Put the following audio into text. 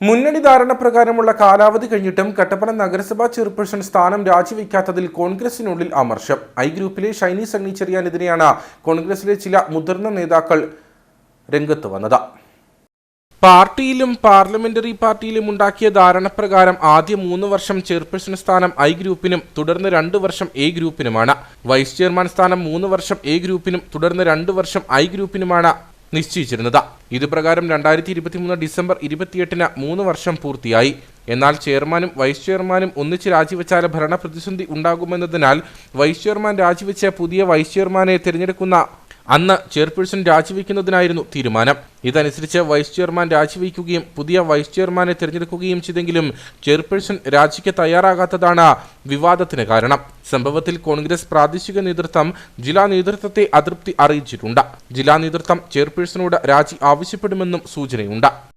മുന്നണി ധാരണ പ്രകാരമുള്ള കാലാവധി കഴിഞ്ഞിട്ടും കട്ടപ്പന നഗരസഭാ ചെയർപേഴ്സൺ സ്ഥാനം രാജിവെക്കാത്തതിൽ കോൺഗ്രസിനുള്ളിൽ അമർഷം. ഐ ഗ്രൂപ്പിലെ ഷൈനി സണ്ണി ചെറിയാനെതിരെയാണ് കോൺഗ്രസിലെ ചില മുതിർന്ന നേതാക്കൾ രംഗത്ത് വന്നത്. പാർട്ടിയിലും പാർലമെന്ററി പാർട്ടിയിലും ഉണ്ടാക്കിയ ധാരണപ്രകാരം ആദ്യ മൂന്ന് വർഷം ചെയർപേഴ്സൺ സ്ഥാനം ഐ ഗ്രൂപ്പിനും തുടർന്ന് രണ്ട് വർഷം എ ഗ്രൂപ്പിനുമാണ്. വൈസ് ചെയർമാൻ സ്ഥാനം മൂന്ന് വർഷം എ ഗ്രൂപ്പിനും തുടർന്ന് രണ്ട് വർഷം ഐ ഗ്രൂപ്പിനുമാണ് നിശ്ചയിച്ചിരുന്നത്. ഇതുപ്രകാരം രണ്ടായിരത്തി ഇരുപത്തിമൂന്ന് ഡിസംബർ ഇരുപത്തിയെട്ടിന് മൂന്ന് വർഷം പൂർത്തിയായി. എന്നാൽ ചെയർമാനും വൈസ് ചെയർമാനും ഒന്നിച്ച് രാജിവെച്ചാൽ ഭരണ പ്രതിസന്ധി ഉണ്ടാകുമെന്നതിനാൽ വൈസ് ചെയർമാൻ രാജിവെച്ച പുതിയ വൈസ് ചെയർമാനെ തിരഞ്ഞെടുക്കുന്ന അന്ന് ചെയർപേഴ്സൺ രാജിവെക്കുന്നതിനായിരുന്നു തീരുമാനം. ഇതനുസരിച്ച് വൈസ് ചെയർമാൻ രാജിവെക്കുകയും പുതിയ വൈസ് ചെയർമാനെ തിരഞ്ഞെടുക്കുകയും ചെയ്തെങ്കിലും ചെയർപേഴ്സൺ രാജിക്ക് തയ്യാറാകാത്തതാണ് വിവാദത്തിന് കാരണം. സംഭവത്തിൽ കോൺഗ്രസ് പ്രാദേശിക നേതൃത്വം ജില്ലാ നേതൃത്വത്തെ അതൃപ്തി അറിയിച്ചിട്ടുണ്ട്. ജില്ലാ നേതൃത്വം ചെയർപേഴ്സണോട് രാജി ആവശ്യപ്പെടുമെന്നും സൂചനയുണ്ട്.